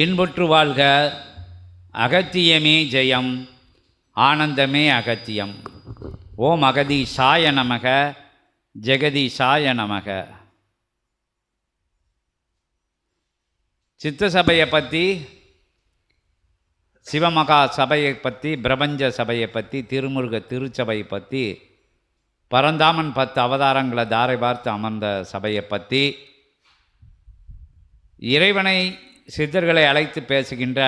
இன்புற்று வாழ்க அகத்தியமே ஜெயம் ஆனந்தமே அகத்தியம். ஓம் அகதி சாய நமக ஜெகதி சாய நமக. சித்த சபையை பற்றி சிவமகா சபையை பற்றி பிரபஞ்ச சபையை பற்றி திருமுருக திருச்சபையை பற்றி பரந்தாமன் பத்து அவதாரங்களை தாரை பார்த்து அமர்ந்த சபையை பற்றி இறைவனை சித்தர்களை அழைத்து பேசுகின்ற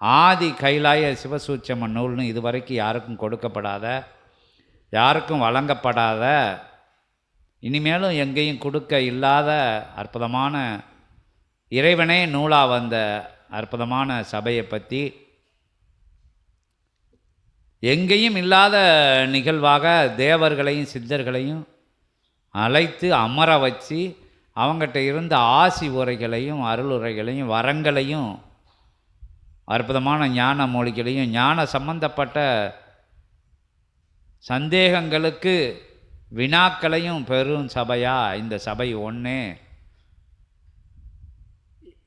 ஆதி கைலாய சிவசூட்சம நூல்னு இதுவரைக்கும் யாருக்கும் கொடுக்கப்படாத யாருக்கும் வழங்கப்படாத இனிமேலும் எங்கேயும் கொடுக்க இல்லாத அற்புதமான இறைவனே நூலாக வந்த அற்புதமான சபையை பற்றி எங்கேயும் இல்லாத நிகழ்வாக தேவர்களையும் சித்தர்களையும் அழைத்து அமர வச்சு அவங்ககிட்ட இருந்த ஆசி உரைகளையும் அருளுரைகளையும் வரங்களையும் அற்புதமான ஞான மொழிகளையும் ஞான சம்பந்தப்பட்ட சந்தேகங்களுக்கு வினாக்களையும் பெரும் சபையா. இந்த சபை ஒன்று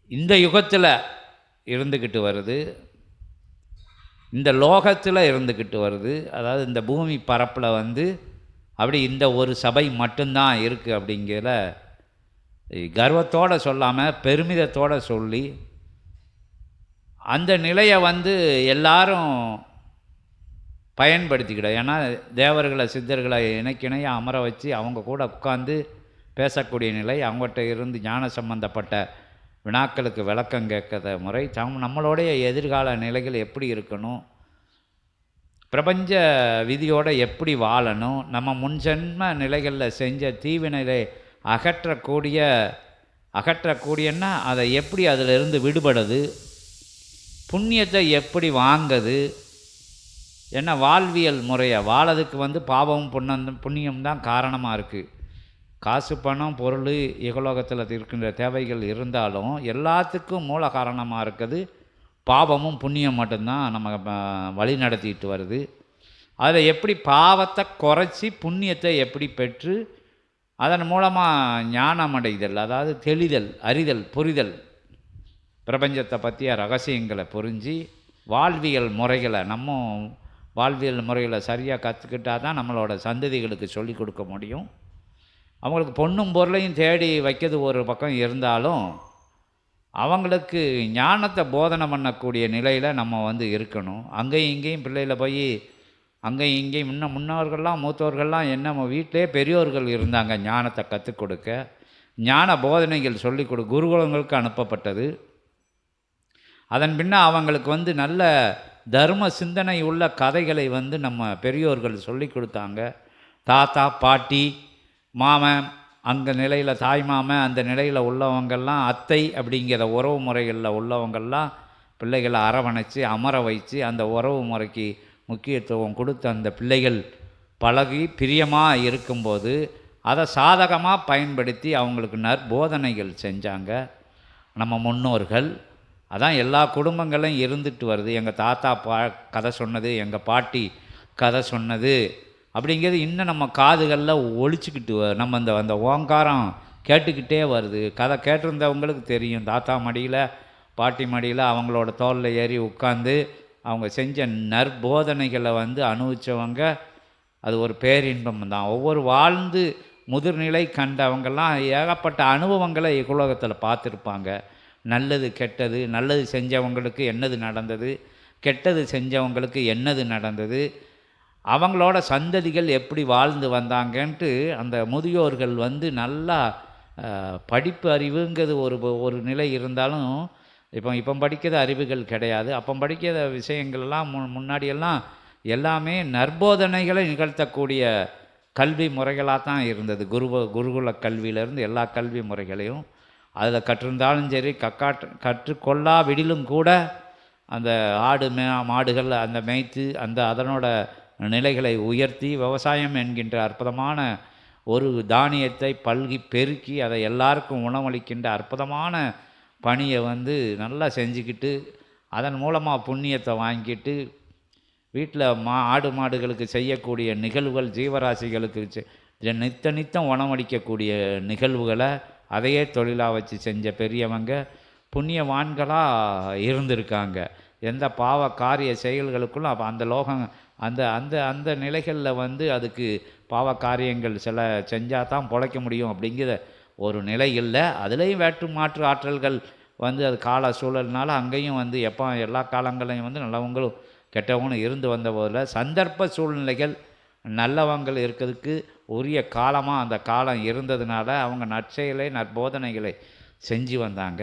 இந்த யுகத்தில் இருந்துக்கிட்டு வருது. இந்த லோகத்தில் இருந்துக்கிட்டு வருது. அதாவது இந்த பூமி பரப்பில் வந்து அப்படி இந்த ஒரு சபை மட்டும்தான் இருக்குது அப்படிங்கிற கர்வத்தோடு சொல்லாமல் பெருமிதத்தோடு சொல்லி அந்த நிலையை வந்து எல்லாரும் பயன்படுத்திக்கிட. ஏன்னா தேவர்களை சித்தர்களை இணைக்கிணைய அமர வச்சு அவங்க கூட உட்காந்து பேசக்கூடிய நிலை அவங்ககிட்ட இருந்து ஞான சம்பந்தப்பட்ட வினாக்களுக்கு விளக்கம் கேட்குற முறை சம் நம்மளுடைய எதிர்கால நிலைகள் எப்படி இருக்கணும் பிரபஞ்ச விதியோடு எப்படி வாழணும் நம்ம முன்ஜென்ம நிலைகளில் செஞ்ச தீவினைகளை அகற்றக்கூடிய அகற்றக்கூடியன்னா அதை எப்படி அதிலிருந்து விடுபடுது? புண்ணியத்தை எப்படி வாங்குது? என்ன வாழ்வியல் முறையை? வாழறதுக்கு வந்து பாவம் புண்ணம் புண்ணியம் தான் காரணமாக இருக்குது காசு பணம் பொருள் இகலோகத்தில் இருக்கின்ற தேவைகள் இருந்தாலும் எல்லாத்துக்கும் மூல காரணமாக இருக்குது. பாவமும் புண்ணியம் மட்டும்தான் நம்ம வழி நடத்திட்டு வருது. அதை எப்படி பாவத்தை குறைச்சி புண்ணியத்தை எப்படி பெற்று அதன் மூலமாக ஞானம் அடைதல் அதாவது தெளிதல் அறிதல் புரிதல் பிரபஞ்சத்தை பற்றிய ரகசியங்களை புரிஞ்சு வாழ்வியல் முறைகளை நம்ம வாழ்வியல் முறைகளை சரியாக கற்றுக்கிட்டால் தான் நம்மளோட சந்ததிகளுக்கு சொல்லிக் கொடுக்க முடியும். அவங்களுக்கு பொண்ணும் பொருளையும் தேடி வைக்கிறது ஒரு பக்கம் இருந்தாலும் அவங்களுக்கு ஞானத்தை போதனை பண்ணக்கூடிய நிலையில் நம்ம வந்து இருக்கணும். அங்கேயும் இங்கேயும் பிள்ளைகளை போய் அங்கேயும் இங்கேயும் முன்ன முன்னோர்கள்லாம் மூத்தோர்கள்லாம் என்ன வீட்டிலே பெரியோர்கள் இருந்தாங்க ஞானத்தை கற்றுக் கொடுக்க. ஞான போதனைகள் சொல்லிக் கொடு குருகுலங்களுக்கு அனுப்பப்பட்டது. அதன் பின்ன அவங்களுக்கு வந்து நல்ல தர்ம சிந்தனை உள்ள கதைகளை வந்து நம்ம பெரியோர்கள் சொல்லி கொடுத்தாங்க. தாத்தா பாட்டி மாமன் அங்கே நிலையில் தாய் மாமன் அந்த நிலையில் உள்ளவங்கள்லாம் அத்தை அப்படிங்கிற உறவு முறைகளில் உள்ளவங்கள்லாம் பிள்ளைகளை அரவணைச்சு அமர வைத்து அந்த உறவு முறைக்கு முக்கியத்துவம் கொடுத்து அந்த பிள்ளைகள் பழகி பிரியமாக இருக்கும்போது அதை சாதகமாக பயன்படுத்தி அவங்களுக்கு நற்போதனைகள் செஞ்சாங்க. நம்ம முன்னோர்கள் அதான் எல்லா குடும்பங்களும் இருந்துட்டு வருது. எங்கள் தாத்தா பா கதை சொன்னது எங்கள் பாட்டி கதை சொன்னது அப்படிங்கிறது இன்னும் நம்ம காதுகளில் ஒழிச்சிக்கிட்டு நம்ம இந்த அந்த ஓங்காரம் கேட்டுக்கிட்டே வருது. கதை கேட்டிருந்தவங்களுக்கு தெரியும். தாத்தா மடியில் பாட்டி மடியில் அவங்களோட தோளில் ஏறி உட்காந்து அவங்க செஞ்ச நற்போதனைகளை வந்து அனுபவித்தவங்க அது ஒரு பேரின்பம் தான். ஒவ்வொரு வாழ்ந்து முதிர்நிலை கண்டவங்கெல்லாம் ஏகப்பட்ட அனுபவங்களை உலகத்தில் பார்த்துருப்பாங்க. நல்லது கெட்டது நல்லது செஞ்சவங்களுக்கு என்னது நடந்தது கெட்டது செஞ்சவங்களுக்கு என்னது நடந்தது அவங்களோட சந்ததிகள் எப்படி வாழ்ந்து வந்தாங்கன்ட்டு அந்த முதியோர்கள் வந்து நல்லா படிப்பு அறிவுங்கிறது ஒரு ஒரு நிலை இருந்தாலும் இப்போ இப்போ படிக்கிற அறிவுகள் கிடையாது. அப்போ படிக்கிற விஷயங்கள்லாம் மு முன்னாடியெல்லாம் எல்லாமே நற்போதனைகளை நிகழ்த்தக்கூடிய கல்வி முறைகளாக தான் இருந்தது. குரு குருகுல கல்வியிலேருந்து எல்லா கல்வி முறைகளையும் அதில் கற்றிருந்தாலும் சரி கக்காட்ட கற்றுக்கொள்ளா விடிலும் கூட அந்த ஆடு மே மாடுகள் அந்த மேய்த்து அந்த அதனோட நிலைகளை உயர்த்தி விவசாயம் என்கின்ற அற்புதமான ஒரு தானியத்தை பல்கி பெருக்கி அதை எல்லாருக்கும் உணவளிக்கின்ற அற்புதமான பணியை வந்து நல்லா செஞ்சுக்கிட்டு அதன் மூலமாக புண்ணியத்தை வாங்கிட்டு வீட்டில் மா ஆடு மாடுகளுக்கு செய்யக்கூடிய நிகழ்வுகள் ஜீவராசிகளுக்கு செ- நித்த நித்தம் உணவளிக்கக்கூடிய நிகழ்வுகளை அதையே தொழிலாக வச்சு செஞ்ச பெரியவங்க புண்ணியவான்களாக இருந்திருக்காங்க. எந்த பாவ காரிய செயல்களுக்குள்ளும் அப்போ அந்த லோகம் அந்த அந்த அந்த நிலைகளில் வந்து அதுக்கு பாவ காரியங்கள் சில செஞ்சால் தான் பிழைக்க முடியும் அப்படிங்கிற ஒரு நிலை இல்லை. அதுலேயும் வேற்று மாற்று ஆற்றல்கள் வந்து அது கால சூழல்னால அங்கேயும் வந்து எப்போ எல்லா காலங்களையும் வந்து நல்லவங்களும் கெட்டவங்களும் இருந்து வந்த போதில் சந்தர்ப்ப சூழ்நிலைகள் நல்லவங்கள் இருக்கிறதுக்கு உரிய காலமாக அந்த காலம் இருந்ததுனால அவங்க நற்செயலை நற்போதனைகளை செஞ்சு வந்தாங்க.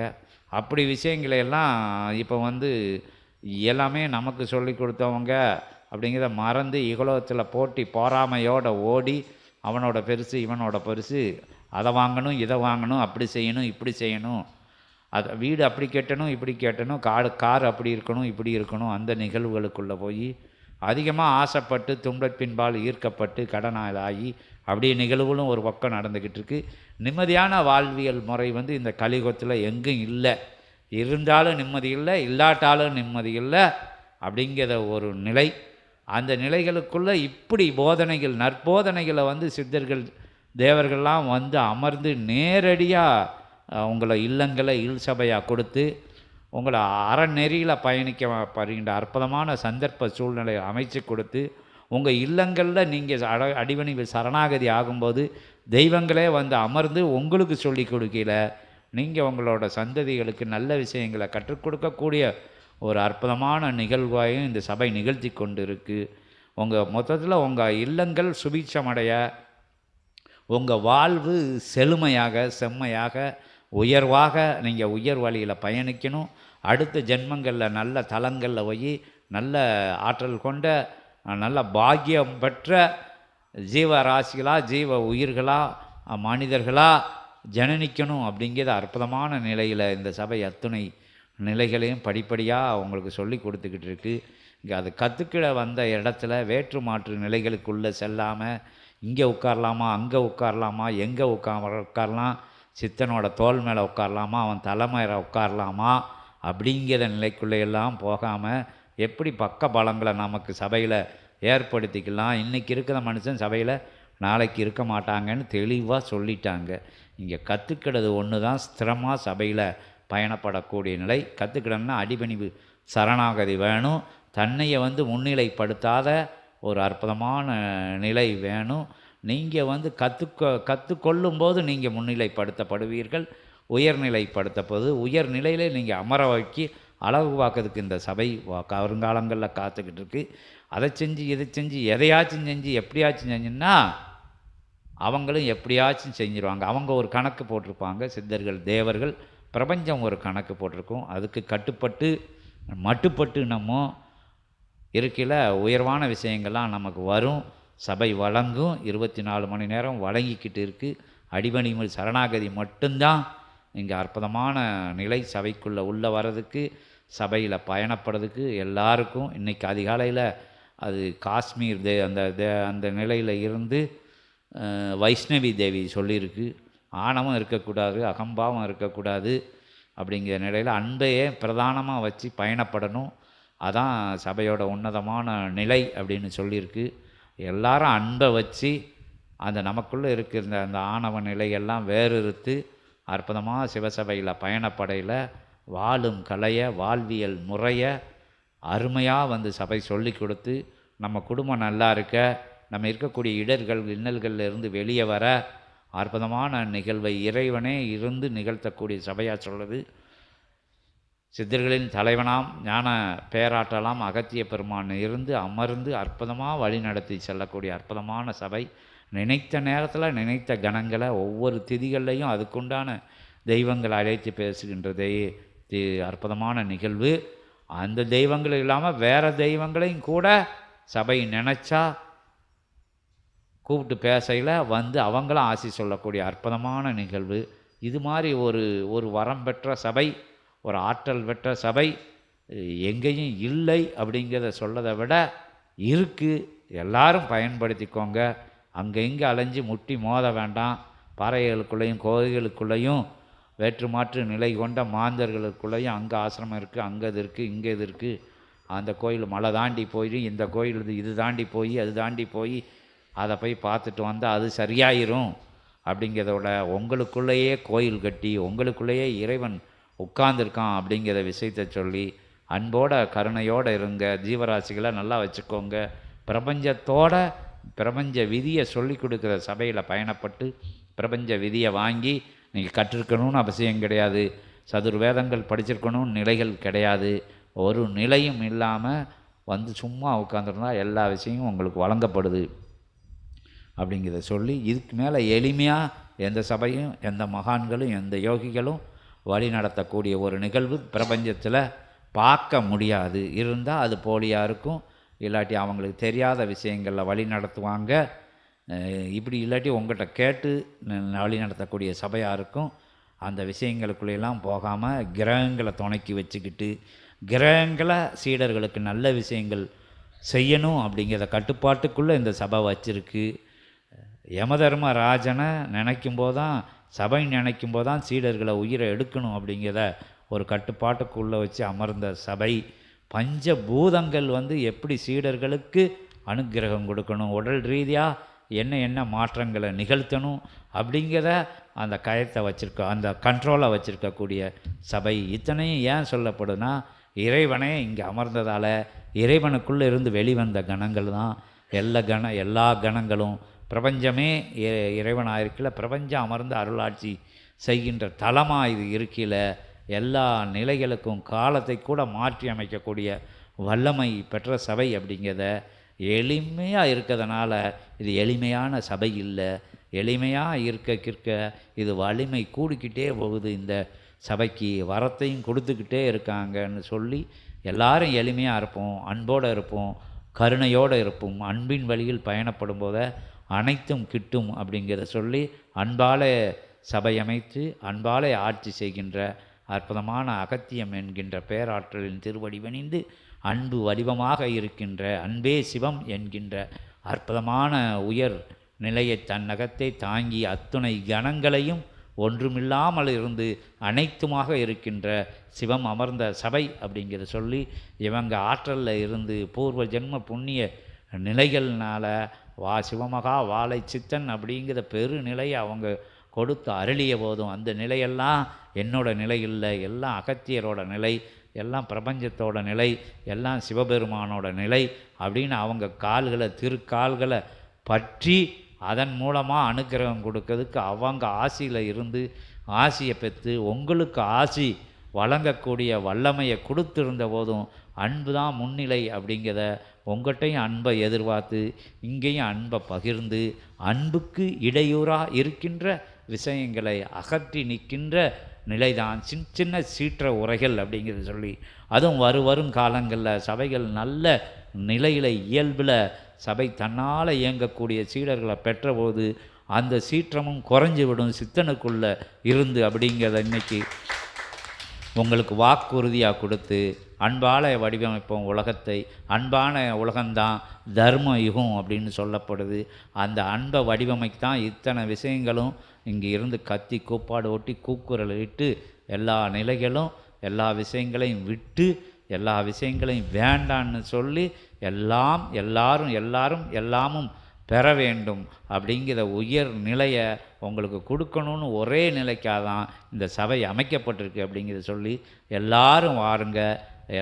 அப்படி விஷயங்களையெல்லாம் இப்போ வந்து எல்லாமே நமக்கு சொல்லி கொடுத்தவங்க அப்படிங்கிறத மறந்து இகலோகத்தில் போட்டி பொறாமையோட ஓடி அவனோட பெருசு இவனோட பெருசு அதை வாங்கணும் இதை வாங்கணும் அப்படி செய்யணும் இப்படி செய்யணும். அது வீடு அப்படி கட்டணும் இப்படி கட்டணும் காடு கார் அப்படி இருக்கணும் இப்படி இருக்கணும் அந்த நிகழ்வுகளுக்குள்ளே போய் அதிகமாக ஆசைப்பட்டு துன்பப்பின்பால் ஈர்க்கப்பட்டு கடனாளாகி அப்படியே நிகழ்வுகளும் ஒரு பக்கம் நடந்துக்கிட்டு இருக்குது நிம்மதியான வாழ்வியல் முறை வந்து இந்த கலிகத்தில் எங்கும் இல்லை. இருந்தாலும் நிம்மதி இல்லை இல்லாட்டாலும் நிம்மதி இல்லை அப்படிங்கிற ஒரு நிலை. அந்த நிலைகளுக்குள்ளே இப்படி போதனைகள் நற்போதனைகளை வந்து சித்தர்கள் தேவர்கள்லாம் வந்து அமர்ந்து நேரடியாக உங்களை இல்லங்களை இல் சபையாக கொடுத்து உங்களை அறநெறியில் பயணிக்க பருகின்ற அற்புதமான சந்தர்ப்ப சூழ்நிலையை அமைச்சு கொடுத்து உங்கள் இல்லங்களில் நீங்கள் அட அடிவணிவு சரணாகதி ஆகும்போது தெய்வங்களே வந்து அமர்ந்து உங்களுக்கு சொல்லி கொடுக்கல நீங்கள் உங்களோட சந்ததிகளுக்கு நல்ல விஷயங்களை கற்றுக் கொடுக்கக்கூடிய ஒரு அற்புதமான நிகழ்வாயும் இந்த சபை நிகழ்த்தி கொண்டு இருக்குது உங்கள் மொத்தத்தில் உங்கள் இல்லங்கள் சுபீட்சமடைய உங்கள் வாழ்வு செழுமையாக செம்மையாக உயர்வாக நீங்கள் உயர் வழியில் பயணிக்கணும். அடுத்த ஜென்மங்களில் நல்ல தலங்களில் போய் நல்ல ஆற்றல் கொண்ட நல்ல பாக்கியம் பெற்ற ஜீவராசிகளா ஜீவ உயிர்களாக மனிதர்களாக ஜனனிக்கணும் அப்படிங்கிறது அற்புதமான நிலையில் இந்த சபை அத்துணை நிலைகளையும் படிப்படியாக அவங்களுக்கு சொல்லி கொடுத்துக்கிட்டு இருக்குது இங்கே அது கற்றுக்கிட வந்த இடத்துல வேற்று மாற்று நிலைகளுக்குள்ளே செல்லாமல் இங்கே உட்காரலாமா அங்கே உட்காரலாமா எங்கே உட்கார உட்காரலாம் சித்தனோட தோல் மேலே உட்காரலாமா அவன் தலைமையில உட்காரலாமா அப்படிங்கிற நிலைக்குள்ளே எல்லாம் போகாமல் எப்படி பக்க பலங்களை நமக்கு சபையில் ஏற்படுத்திக்கலாம்? இன்றைக்கி இருக்கிற மனுஷன் சபையில் நாளைக்கு இருக்க மாட்டாங்கன்னு தெளிவாக சொல்லிட்டாங்க. இங்கே கற்றுக்கிறது ஒன்று தான் ஸ்திரமாக சபையில் பயணப்படக்கூடிய நிலை. கற்றுக்கிடணும்னா அடிபணிவு சரணாகதி வேணும். தன்னையை வந்து முன்னிலைப்படுத்தாத ஒரு அற்புதமான நிலை வேணும். நீங்கள் வந்து கற்றுக்க கற்றுக்கொள்ளும்போது நீங்கள் முன்னிலைப்படுத்தப்படுவீர்கள். உயர்நிலைப்படுத்தப்போது உயர்நிலையிலே நீங்கள் அமர வைக்கி அழகு பார்க்கறதுக்கு இந்த சபை வ- வருங்காலங்களில் காத்துக்கிட்டு இருக்கு. அதை செஞ்சு இதை செஞ்சு எதையாச்சும் செஞ்சு எப்படியாச்சும் செஞ்சுன்னா அவங்களும் எப்படியாச்சும் செஞ்சிருவாங்க. அவங்க ஒரு கணக்கு போட்டிருப்பாங்க சித்தர்கள் தேவர்கள். பிரபஞ்சம் ஒரு கணக்கு போட்டிருக்கும். அதுக்கு கட்டுப்பட்டு மட்டுப்பட்டு நம்ம இருக்கையில் உயர்வான விஷயங்கள்லாம் நமக்கு வரும். சபை வழங்கும். இருபத்தி நாலு மணி நேரம் வழங்கிக்கிட்டு இருக்குது அடிபணிமல் சரணாகதி மட்டும்தான் இங்கே அற்புதமான நிலை சபைக்குள்ளே உள்ளே வர்றதுக்கு சபையில் பயணப்படுறதுக்கு எல்லாருக்கும். இன்றைக்கி அதிகாலையில் அது காஷ்மீர் தே அந்த தே அந்த நிலையில் இருந்து வைஷ்ணவி தேவி சொல்லியிருக்கு. ஆணவம் இருக்கக்கூடாது அகம்பாவம் இருக்கக்கூடாது அப்படிங்கிற நிலையில் அன்பையே பிரதானமாக வச்சு பயணப்படணும். அதான் சபையோட உன்னதமான நிலை அப்படின்னு சொல்லியிருக்கு. எல்லாரும் அன்பை வச்சு அந்த நமக்குள்ளே இருக்கிற அந்த ஆணவ நிலையெல்லாம் வேறுறுத்து அற்புதமாக சிவசபையில் பயணப்படையில் வாழும் கலையை வாழ்வியல் முறையை அருமையாக வந்து சபை சொல்லி கொடுத்து நம்ம குடும்பம் நல்லா இருக்க நம்ம இருக்கக்கூடிய இடர்கள் இன்னல்கள்ல இருந்து வெளியே வர அற்புதமான நிகழ்வை இறைவனே இருந்து நிகழ்த்தக்கூடிய சபையாக சொல்லுது. சித்தர்களின் தலைவனாம் ஞான பேராற்றலாம் அகத்திய பெருமான் இருந்து அமர்ந்து அற்புதமாக வழி நடத்தி செல்லக்கூடிய அற்புதமான சபை. நினைத்த நேரத்தில் நினைத்த கணங்களை ஒவ்வொரு திதிகள்லையும் அதுக்குண்டான தெய்வங்களை அழைத்து பேசுகின்றதே தி அற்புதமான நிகழ்வு. அந்த தெய்வங்கள் இல்லாமல் வேறு தெய்வங்களையும் கூட சபை நினச்சா கூப்பிட்டு பேசையில் வந்து அவங்களும் ஆசி சொல்லக்கூடிய அற்புதமான நிகழ்வு. இது மாதிரி ஒரு ஒரு வரம் பெற்ற சபை. ஒரு ஆற்றல் பெற்ற சபை எங்கேயும் இல்லை அப்படிங்கிறத சொல்லதை விட இருக்குது எல்லாரும் பயன்படுத்திக்கோங்க. அங்கே இங்கே அலைஞ்சு முட்டி மோத வேண்டாம். பாறைகளுக்குள்ளேயும் கோயில்களுக்குள்ளேயும் வேற்று மாற்று நிலை கொண்ட மாந்தர்களுக்குள்ளேயும் அங்கே ஆசிரமம் இருக்குது அங்கே இது இருக்குது இங்கே இது இருக்குது அந்த கோயில் மலை தாண்டி போய் இந்த கோயில் இது இது தாண்டி போய் அது தாண்டி போய் அதை போய் பார்த்துட்டு வந்தால் அது சரியாயிரும். அப்படிங்கிறதோட உங்களுக்குள்ளேயே கோயில் கட்டி உங்களுக்குள்ளேயே இறைவன் உட்கார்ந்துருக்கான் அப்படிங்கிற விஷயத்தை சொல்லி அன்போட கருணையோடு இருங்க. ஜீவராசிகளை நல்லா வச்சுக்கோங்க. பிரபஞ்சத்தோட பிரபஞ்ச விதியை சொல்லி கொடுக்குற சபையில் பயணப்பட்டு பிரபஞ்ச விதியை வாங்கி நீங்கள் கற்றிருக்கணும்னு அவசியம் கிடையாது. சதுர்வேதங்கள் படிச்சிருக்கணும்னு நிலைகள் கிடையாது. ஒரு நிலையும் இல்லாமல் வந்து சும்மா உட்காந்துருந்தா எல்லா விஷயமும் உங்களுக்கு வழங்கப்படுது. அப்படிங்கிறத சொல்லி இதுக்கு மேலே எளிமையாக எந்த சபையும் எந்த மகான்களும் எந்த யோகிகளும் வழி நடத்தக்கூடிய ஒரு நிகழ்வு பிரபஞ்சத்தில் பார்க்க முடியாது. இருந்தால் அது போலியாக இருக்கும். இல்லாட்டி அவங்களுக்கு தெரியாத விஷயங்களில் வழி நடத்துவாங்க. இப்படி இல்லாட்டி உங்கள்கிட்ட கேட்டு வழி நடத்தக்கூடிய சபையாக இருக்கும். அந்த விஷயங்களுக்குள்ளெல்லாம் போகாமல் கிரகங்களை துணைக்கி வச்சுக்கிட்டு கிரகங்களை சீடர்களுக்கு நல்ல விஷயங்கள் செய்யணும் அப்படிங்கிற கட்டுப்பாட்டுக்குள்ளே இந்த சபை வச்சுருக்கு. யமதர்ம ராஜனை நினைக்கும் போதான் சபை நினைக்கும் தான் சீடர்களை உயிரை எடுக்கணும் அப்படிங்கிறத ஒரு கட்டுப்பாட்டுக்குள்ளே வச்சு அமர்ந்த சபை. பஞ்ச பூதங்கள் வந்து எப்படி சீடர்களுக்கு அனுக்கிரகம் கொடுக்கணும்? உடல் ரீதியாக என்ன என்ன மாற்றங்களை நிகழ்த்தணும்? அப்படிங்கிறத அந்த கயத்தை வச்சுருக்க அந்த கண்ட்ரோலை வச்சுருக்கக்கூடிய சபை. இத்தனையும் ஏன் சொல்லப்படுதுன்னா இறைவனே இங்கே அமர்ந்ததால் இறைவனுக்குள்ளே இருந்து வெளிவந்த கணங்கள் தான் எல்லா கண எல்லா கணங்களும் பிரபஞ்சமே இ- இறைவனாயிருக்கல பிரபஞ்சம் அமர்ந்து அருளாட்சி செய்கின்ற தலமாக இது இருக்கையில் எல்லா நிலைகளுக்கும் காலத்தை கூட மாற்றி அமைக்கக்கூடிய வல்லமை பெற்ற சபை அப்படிங்கிறத எளிமையாக இருக்கிறதுனால இது எளிமையான சபை இல்லை. எளிமையாக இருக்க கிற்க இது வலிமை கூடிக்கிட்டே போகுது இந்த சபைக்கு. வரத்தையும் கொடுத்துக்கிட்டே இருக்காங்கன்னு சொல்லி எல்லாரும் எளிமையாக இருப்போம் அன்போடு இருப்போம் கருணையோடு இருப்போம் அன்பின் வழியில் பயணப்படும் போத அனைத்தும் கிட்டும் அப்படிங்கிறத சொல்லி அன்பால சபை அமைத்து அன்பாலே ஆட்சி செய்கின்ற அற்புதமான அகத்தியம் என்கின்ற பேராற்றலின் திருவடிவணிந்து அன்பு வடிவமாக இருக்கின்ற அன்பே சிவம் என்கின்ற அற்புதமான உயர் நிலையை தன்னகத்தை தாங்கி அத்துணை கணங்களையும் ஒன்றுமில்லாமல் இருந்து அனைத்துமாக இருக்கின்ற சிவம் அமர்ந்த சபை அப்படிங்கிறத சொல்லி இவங்க ஆற்றலில் இருந்து பூர்வ ஜென்ம புண்ணிய நிலைகள்னால வா சிவமகா வாழை சித்தன் அப்படிங்கிற பெருநிலையை அவங்க கொடுத்து அருளிய போதும். அந்த நிலையெல்லாம் என்னோட நிலை இல்லை. எல்லாம் அகத்தியரோட நிலை எல்லாம் பிரபஞ்சத்தோட நிலை எல்லாம் சிவபெருமானோட நிலை அப்படின்னு அவங்க கால்களை திருக்கால்களை பற்றி அதன் மூலமாக அனுக்கிரகம் கொடுக்கறதுக்கு அவங்க ஆசியில் இருந்து ஆசியை பெற்று உங்களுக்கு ஆசி வழங்கக்கூடிய வல்லமையை கொடுத்துருந்த போதும் அன்பு தான் முன்னிலை அப்படிங்கிறத உங்கள்கிட்டையும் அன்பை எதிர்பார்த்து இங்கேயும் அன்பை பகிர்ந்து அன்புக்கு இடையூறாக இருக்கின்ற விஷயங்களை அகற்றி நிற்கின்ற நிலைதான். சின்ன சின்ன சீற்ற உரைகள் அப்படிங்கிறத சொல்லி அதுவும் வரு வரும் காலங்களில் சபைகள் நல்ல நிலையில் இயல்பில் சபை தன்னால் இயங்கக்கூடிய சீடர்களை பெற்றபோது அந்த சீற்றமும் குறைஞ்சு விடும் சித்தனுக்குள்ளே இருந்து அப்படிங்கிறத இன்னைக்கு உங்களுக்கு வாக்குறுதியாக கொடுத்து அன்பால வடிவமைப்போம் உலகத்தை. அன்பான உலகம்தான் தர்ம யுகம் அப்படின்னு சொல்லப்படுது. அந்த அன்பை வடிவமைக்கு தான் இத்தனை விஷயங்களும் இங்கே இருந்து கத்தி கூப்பாடு ஓட்டி கூக்குரல் இட்டு எல்லா நிலைகளும் எல்லா விஷயங்களையும் விட்டு எல்லா விஷயங்களையும் வேண்டான்னு சொல்லி எல்லாம் எல்லாரும் எல்லாரும் எல்லாமும் பெற வேண்டும் அப்படிங்கிற உயர் நிலையை உங்களுக்கு கொடுக்கணும்னு ஒரே நிலைக்காக தான் இந்த சபை அமைக்கப்பட்டிருக்கு அப்படிங்கிறத சொல்லி எல்லாரும் வாருங்க.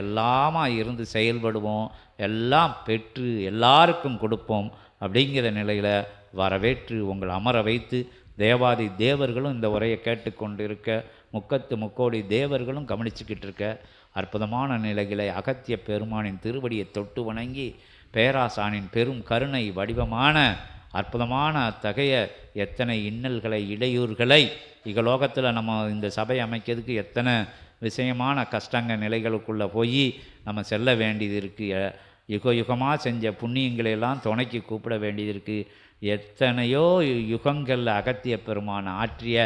எல்லாமா இருந்து செயல்படுவோம். எல்லாம் பெற்று எல்லாருக்கும் கொடுப்போம் அப்படிங்கிற நிலையில் வரவேற்று உங்களை அமர வைத்து தேவாதி தேவர்களும் இந்த உரையை கேட்டுக்கொண்டு இருக்க முக்கத்து முக்கோடி தேவர்களும் கவனிச்சுக்கிட்டு இருக்க அற்புதமான நிலைகளை அகத்திய பெருமானின் திருவடியை தொட்டு வணங்கி பேராசானின் பெரும் கருணை வடிவமான அற்புதமான அத்தகைய எத்தனை இன்னல்களை இடையூறுகளை இகலோகத்தில் நம்ம இந்த சபை அமைக்கிறதுக்கு எத்தனை விஷயமான கஷ்டங்க நிலைகளுக்குள்ளே போய் நம்ம செல்ல வேண்டியது இருக்குது யுக யுகமாக செஞ்ச புண்ணியங்களையெல்லாம் துணைக்கு கூப்பிட வேண்டியது இருக்குது எத்தனையோ யுகங்களில் அகத்திய பெருமான ஆற்றிய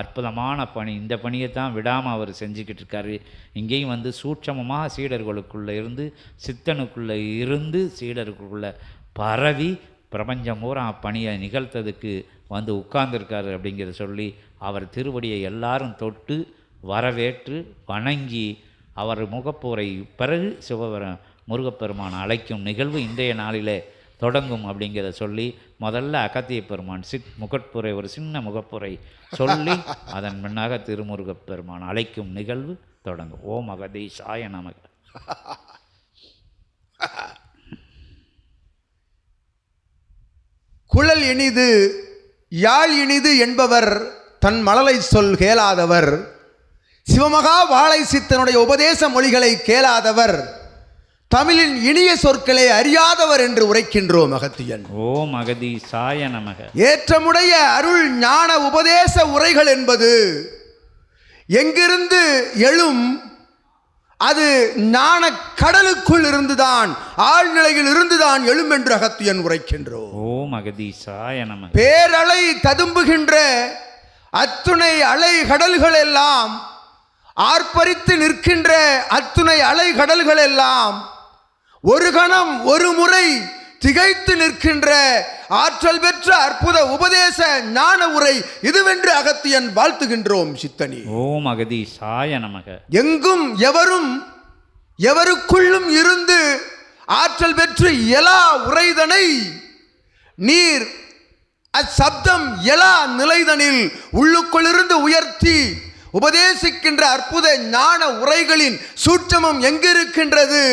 அற்புதமான பணி. இந்த பணியை தான் விடாமல் அவர் செஞ்சுக்கிட்டு இருக்காரு. இங்கேயும் வந்து சூட்சமமாக சீடர்களுக்குள்ளே இருந்து சித்தனுக்குள்ளே இருந்து சீடருக்குள்ளே பரவி பிரபஞ்சம் பூரா பணியை நிகழ்த்ததுக்கு வந்து உட்கார்ந்துருக்காரு அப்படிங்கிறத சொல்லி அவர் திருவடியை எல்லாரும் தொட்டு வரவேற்று வணங்கி அவர் முகப்பூரை பிறகு சிவபெர முருகப்பெருமான் அழைக்கும் நிகழ்வு இன்றைய நாளிலே தொடங்கும் அப்படிங்கிறத சொல்லி முதல்ல அகத்திய பெருமான் சிட் முகப்புரை ஒரு சின்ன முகப்புரை சொல்லி அதன் பின்னாக திருமுருகப் பெருமான் அழைக்கும் நிகழ்வு தொடங்கும். ஓம் அகதீஷாய நமக. குழல் இனிது யாழ் இனிது என்பவர் தன் மழலை சொல் கேளாதவர். சிவமகா வாழை சித்தனுடைய உபதேச மொழிகளை கேளாதவர். தமிழின் இனிய சொற்களை அறியாதவர் என்று உரைக்கின்றோம் அகத்தியன் ஓம் அகதீஷாய நமக. ஏற்றமுடைய அருள் ஞான உபதேச உரைகள் என்பது எங்கிருந்து எழும்? அது ஞான கடலுக்குள் இருந்துதான் ஆழ்நிலையில் இருந்துதான் எழும் என்று அகத்தியன் உரைக்கின்றோம். ஓம் அகதீஷாய நமக. பேரலை ததும்புகின்ற அத்துணை அலை கடல்கள் எல்லாம் ஆர்ப்பரித்து நிற்கின்ற அத்துணை அலை கடல்கள் எல்லாம் ஒரு கணம் ஒரு முறை திகைத்து நிற்கின்ற ஆற்றல் பெற்ற அற்புத உபதேச ஞான உரை இதுவென்று அகத்தியன் வாழ்த்துகின்றோம் சித்தனி. ஓம் அகதீஷாய நமக. எங்கும் எவரும் எவருக்குள்ளும் இருந்து ஆற்றல் பெற்று எலா உரைதனை நீர் அச்சப்தம் எலா நிலைதனில் உள்ளுக்குள்ளிருந்து உயர்த்தி உபதேசிக்கின்ற அற்புத ஞான உரைகளின் சூட்சமம் எங்கிருக்கின்றது?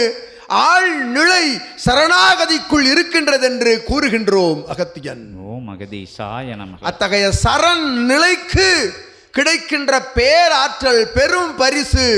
ஆழ்நிலை சரணாகதிக்குள் இருக்கின்றது என்று கூறுகின்றோம் அகத்தியன். ஓம் அகதீஷாய நமக. அத்தகைய சரண் நிலைக்கு கிடைக்கின்ற பேராற்றல் பெரும் பரிசு.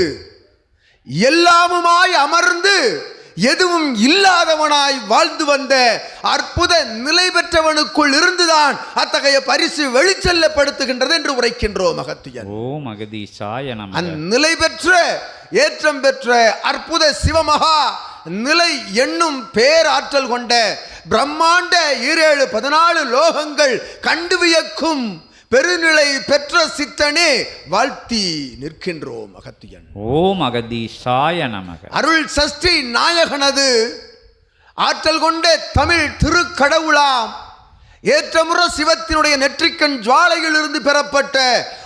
எல்லாமுமாய் அமர்ந்து எதுவும் இல்லாதவனாய் வாழ்ந்து வந்த அற்புத நிலை பெற்றவனுக்குள் இருந்துதான் அத்தகைய பரிசு வெளிச்செல்லப்படுத்துகின்றது என்று உரைக்கின்றோம் அகத்தியன். ஓம் அகதீஷாய நமக. அந்நிலை பெற்ற ஏற்றம் பெற்ற அற்புத சிவமகா நிலை என்னும் பேராற்றல் கொண்ட பிரம்மாண்ட ஈரேழு பதினாலு லோகங்கள் கண்டு வியக்கும் பெருநிலை பெற்ற சித்தனே வாழ்த்தி நிற்கின்றோம் அகத்தியன். ஓம் அகதீஷாய நமக. அருள் சஷ்டி நாயகனது ஆற்றல் கொண்ட தமிழ் திருக்கடவுளாம். ஏற்றமுற சிவத்தினுடைய நெற்றிக்கண் ஜுவாலையிலிருந்து பெறப்பட்ட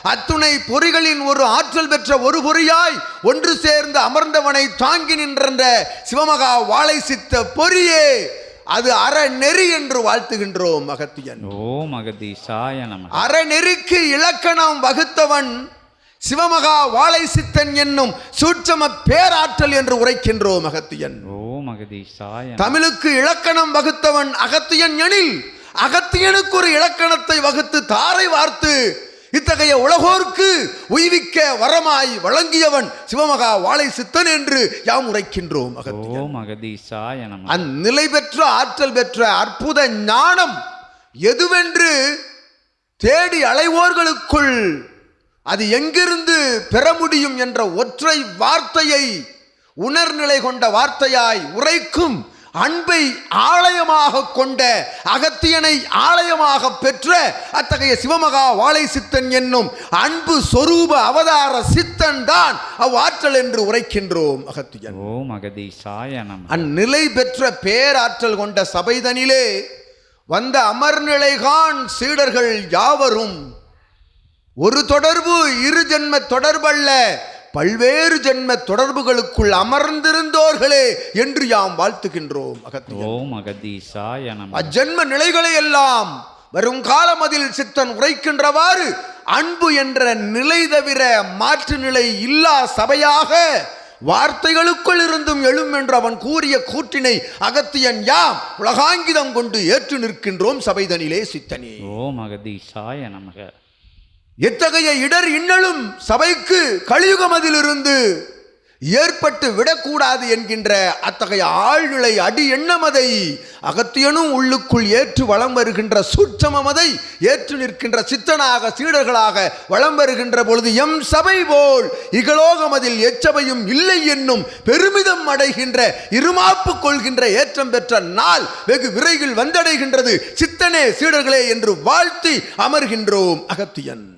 அத்துணை பொறிகளின் ஒரு ஆற்றல் பெற்ற ஒரு பொறியாய் ஒன்று சேர்ந்து அமர்ந்தவனை தாங்கி நின்ற சிவமகா வாழை சித்த பொறியே அது அறநெறி என்று வாழ்த்துகின்றோம் அகத்தியன் ஓம் அகதீஷாய நமக. அறநெறிக்கு இலக்கணம் வகுத்தவன் சிவமகா வாழை சித்தன் என்னும் சூட்சம பேராற்றல் என்று உரைக்கின்றோம் அகத்தியன் ஓம் அகதீஷாய தமிழுக்கு இலக்கணம் வகுத்தவன் அகத்தியன் எனில் அகத்தியனுக்கு ஒரு இலக்கணத்தை வகுத்து தாரை வார்த்து இத்தகைய உலகோர்க்கு உய்விக்க வரமாய் வழங்கியவன் சிவமகா வாழை சித்தன் என்று யாம் உரைக்கின்றோம் அந்நிலை பெற்ற ஆற்றல் பெற்ற அற்புத ஞானம் எதுவென்று தேடி அலைவோர்களுக்குள் அது எங்கிருந்து பெற முடியும் என்ற ஒற்றை வார்த்தையை உணர்நிலை கொண்ட வார்த்தையாய் உரைக்கும் அன்பை ஆலயமாக கொண்ட அகத்தியனை ஆலயமாக பெற்ற அத்தகைய சிவமகா வாழை சித்தன் என்னும் அன்பு சொரூப அவதார சித்தன் தான் அவ்வாற்றல் என்று உரைக்கின்றோம் அகத்தியன். ஓம் அகதீஷாய நமக அந்நிலை பெற்ற பேராற்றல் கொண்ட சபைதனிலே வந்த அமர்நிலைகான் சீடர்கள் யாவரும் ஒரு தொடர்பு இரு ஜென்ம தொடர்பல்ல பல்வேறு ஜென்ம தொடர்புகளுக்குள் அமர்ந்திருந்தோர்களே என்று யாம் வாழ்த்துகின்றோம் ஓம் அகதீஷாய நமக அஜென்ம நிலைகளை எல்லாம் வரும் காலம் அதில் சித்தன் உரைக்கின்றவாறு அன்பு என்ற நிலை தவிர மாற்று நிலை இல்லா சபையாக வார்த்தைகளுக்குள் இருந்தும் எழும் என்று அவன் கூறிய கூற்றினை அகத்தியன் யாம் உலகாங்கிதம் கொண்டு ஏற்று நிற்கின்றோம் சபைதனிலே சித்தனே. ஓம் அகதீஷாய நமக. எத்தகைய இடர் இன்னலும் சபைக்கு கலியுகமதிலிருந்து ஏற்பட்டு விடக்கூடாது என்கின்ற அத்தகைய ஆழ்நிலை அடி எண்ணமதை அகத்தியனும் உள்ளுக்குள் ஏற்று வளம் வருகின்ற சூட்சமதை ஏற்று நிற்கின்ற சித்தனாக சீடர்களாக வளம் வருகின்ற பொழுது எம் சபை போல் இகலோகமதில் எச்சபையும் இல்லை என்னும் பெருமிதம் அடைகின்ற இருமாப்பு கொள்கின்ற ஏற்றம் பெற்ற நாள் வெகு விரைவில் வந்தடைகின்றது. சித்தனே சீடர்களே என்று வாழ்த்தி அமர்கின்றோம் அகத்தியன்.